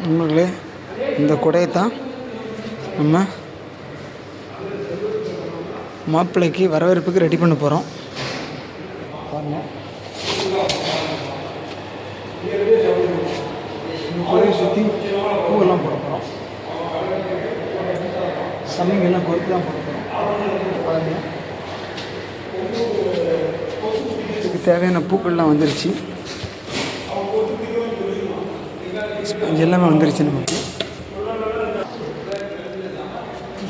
நண்பர்களே இந்த குடையை தான் நம்ம மாப்பிள்ளைக்கு வரவேற்புக்கு ரெடி பண்ண போகிறோம் பாருங்கள் சுற்றி பூவெல்லாம் போட போகிறோம் சமைங்கெல்லாம் கொறுத்து தான் போட போகிறோம் பாருங்கள் இதுக்கு தேவையான பூக்கள்லாம் வந்துருச்சு. ஸ்பஞ்ச் எல்லாமே வந்துருச்சு நமக்கு.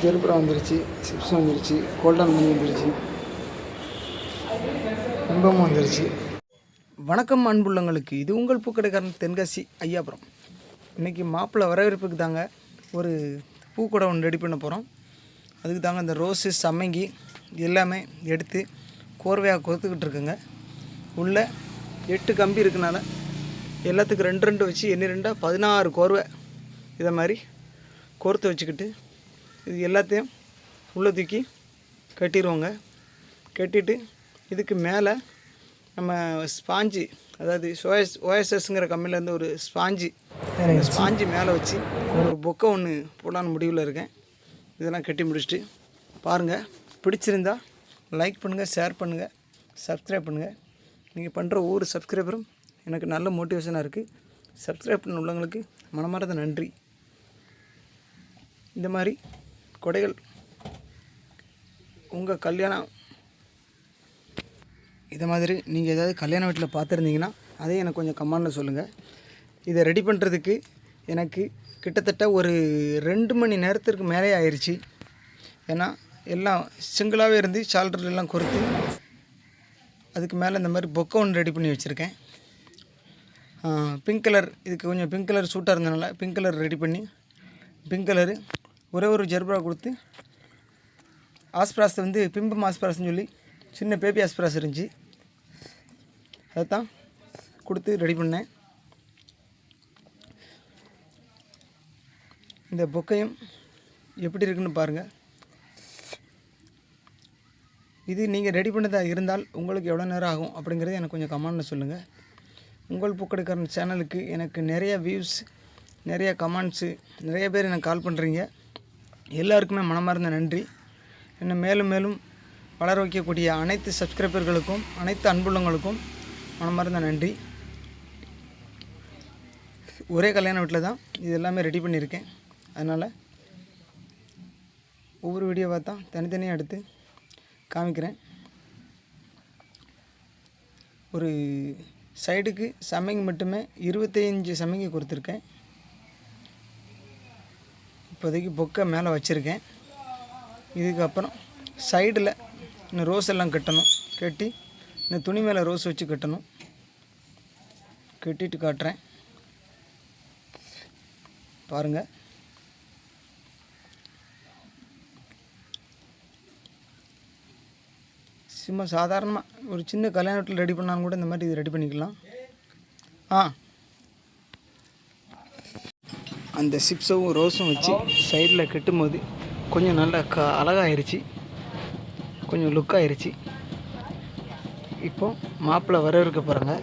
ஜெருப்புரம் வந்துருச்சு சிப்ஸ் வந்துருச்சு கோல்டன் மணி வந்துருச்சு. இன்பமும் வந்துருச்சு. வணக்கம் அன்புள்ளங்களுக்கு இது உங்கள் பூக்கடைக்காரன் தென்காசி ஐயாபுரம். இன்றைக்கி மாப்பிள்ளை வரவேற்புக்கு தாங்க ஒரு பூக்கூடை ஒன்று ரெடி பண்ண போகிறோம் அதுக்கு தாங்க இந்த ரோஸு சம்மங்கி எல்லாமே எடுத்து கோர்வையாக கொத்துக்கிட்டு இருக்குங்க. உள்ள எட்டு கம்பி இருக்கனால எல்லாத்துக்கும் ரெண்டு ரெண்டு வச்சு எண்ணி ரெண்டாக பதினாறு கோர்வை. இதை மாதிரி கோர்த்து வச்சுக்கிட்டு இது எல்லாத்தையும் உள்ளே தூக்கி கட்டிடுவோங்க. கட்டிட்டு இதுக்கு மேலே நம்ம ஸ்பாஞ்சு அதாவது ஓஎஸ் ஓஎஸ்எஸ்ங்கிற கம்பெனிலேருந்து ஒரு ஸ்பாஞ்சு. ஸ்பாஞ்சு மேலே வச்சு ஒரு பொக்கை ஒன்று போடலான்னு முடிவில் இருக்கேன். இதெல்லாம் கட்டி முடிச்சுட்டு பாருங்கள் பிடிச்சிருந்தா லைக் பண்ணுங்கள் ஷேர் பண்ணுங்கள் சப்ஸ்கிரைப் பண்ணுங்கள் நீங்கள் பண்ணுற ஒவ்வொரு சப்ஸ்கிரைபரும் எனக்கு நல்ல மோட்டிவேஷனாக இருக்குது சப்ஸ்கிரைப் பண்ண உள்ளவங்களுக்கு மனமார்ந்த நன்றி. இந்த மாதிரி கொடைகள் உங்கள் கல்யாணம் இதை மாதிரி நீங்கள் ஏதாவது கல்யாண வீட்டில் பார்த்துருந்தீங்கன்னா அதையும் எனக்கு கொஞ்சம் கமாண்டில் சொல்லுங்கள் இதை ரெடி பண்ணுறதுக்கு எனக்கு கிட்டத்தட்ட ஒரு ரெண்டு மணி நேரத்திற்கு மேலே ஆயிடுச்சு ஏன்னா எல்லாம் சிங்கிளாகவே இருந்து ஷால்டர் எல்லாம் அதுக்கு மேலே இந்த மாதிரி பொக்கை ஒன்று ரெடி பண்ணி வச்சுருக்கேன். பிங்க் கலர் இதுக்கு கொஞ்சம் பிங்க் கலர் சூட்டாக இருந்தனால பிங்க் கலர் ரெடி பண்ணி பிங்க் கலரு ஒரே ஒரு ஜெர்பரா கொடுத்து ஆஸ்பிராஸ் வந்து பிம்பம் ஆஸ்பிராஸ்னு சொல்லி சின்ன பேபி ஆஸ்பிராஸ் இருந்துச்சு. அதை தான் கொடுத்து ரெடி பண்ணேன். இந்த பொக்கையும் எப்படி இருக்குன்னு பாருங்கள் இது நீங்கள் ரெடி பண்ணதாக இருந்தால் உங்களுக்கு எவ்வளோ நேரம் ஆகும் அப்படிங்கிறத எனக்கு கொஞ்சம் கமெண்டில் சொல்லுங்கள் உங்கள் பூக்கடைக்காரன் சேனலுக்கு எனக்கு நிறைய வியூஸ் நிறைய கமெண்ட்ஸு நிறைய பேர் எனக்கு கால் பண்ணுறீங்க எல்லாருக்குமே மனமார்ந்த நன்றி. என்னை மேலும் மேலும் வளர வைக்கக்கூடிய அனைத்து சப்ஸ்கிரைபர்களுக்கும் அனைத்து அன்புள்ளங்களுக்கும் மனமார்ந்த நன்றி. ஒரே கல்யாண வீட்டில் தான் இது எல்லாமே ரெடி பண்ணியிருக்கேன். அதனால் ஒவ்வொரு வீடியோவாக தான் தனித்தனியாக எடுத்து காமிக்கிறேன். ஒரு சைடுக்கு சமைங்க மட்டுமே இருபத்தஞ்சி சமைங்க கொடுத்துருக்கேன். இப்போதைக்கு பொக்கை மேலே வச்சுருக்கேன். இதுக்கப்புறம் சைடில் இன்னும் ரோஸ் எல்லாம் கட்டணும். கட்டி இந்த துணி மேலே ரோஸ் வச்சு கட்டணும். கட்டிட்டு காட்டுறேன். பாருங்கள் சும்மா சாதாரணமாக ஒரு சின்ன கல்யாண வீட்டில் ரெடி பண்ணாலும் கூட இந்த மாதிரி இது ரெடி பண்ணிக்கலாம். ஆ. அந்த சிப்ஸவும் ரோஸும் வச்சு சைடில் கெட்டும்போது கொஞ்சம் நல்லா க அழகாயிருச்சு. கொஞ்சம் லுக் இப்போது இப்போ மாப்பிள்ளை வரவிருக்க போகிறாங்க